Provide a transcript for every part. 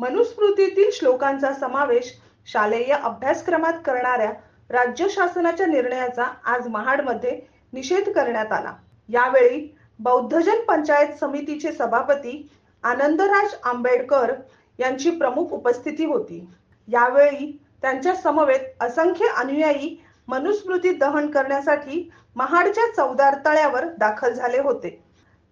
मनुस्मृतीतील श्लोकांचा समावेश शालेय अभ्यासक्रमात करणाऱ्या राज्य शासनाच्या निर्णयाचा आज महाडमध्ये निषेध करण्यात आला. यावेळी बौद्धजन पंचायत समितीचे सभापती आनंदराज आंबेडकर यांची प्रमुख उपस्थिती होती. यावेळी त्यांच्या समवेत असंख्य अनुयायी मनुस्मृती दहन करण्यासाठी महाडच्या चौदार तळ्यावर दाखल झाले होते.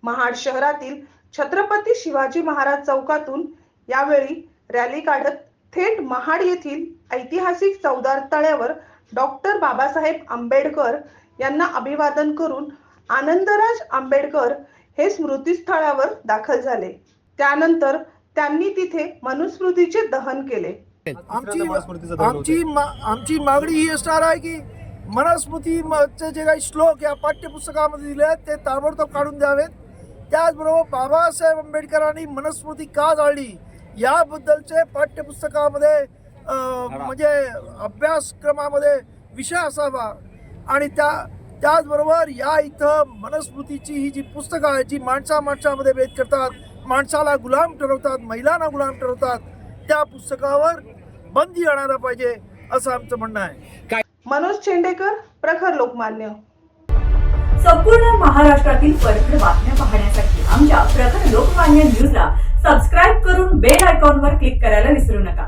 महाड शहरातील छत्रपती शिवाजी महाराज चौकातून यावेळी रॅली काढत थेट महाड येथील ऐतिहासिक चौदार तळ्यावर डॉक्टर बाबासाहेब आंबेडकर यांना अभिवादन करून आनंदराज आंबेडकर हे स्मृतीस्थळावर दाखल झाले. त्यानंतर त्यांनी तिथे मनुस्मृतीचे दहन केले. आमची आमची आमची मागणी ही असणार आहे की मनुस्मृतीचे जे काही श्लोक या पाठ्यपुस्तकामध्ये दिले आहेत ते ताबडतोब काढून द्यावेत. त्याचबरोबर बाबासाहेब आंबेडकरांनी मनुस्मृती का जाळली? याबद्दलचे पाठ्यपुस्तकामध्ये अं, म्हणजे अभ्यासक्रमामध्ये विषय असावा. आणि त्या त्याचबरोबर या इथं मनुस्मृतीची ही जी पुस्तकं आहेत जी माणसा माणसामध्ये भेद करतात माणसाला गुलाम ठरवतात महिलांना गुलाम ठरवतात त्या पुस्तकावर बंदी आणायला पाहिजे असं आमचं म्हणणं आहे. मनोज चेंडेकर प्रखर लोकमान्य. संपूर्ण महाराष्ट्रातील परखड बातम्या पाहण्यासाठी आमच्या प्रखर लोकमान्य न्यूजला सबस्क्राईब करून बेल आयकॉनवर क्लिक करायला विसरू नका.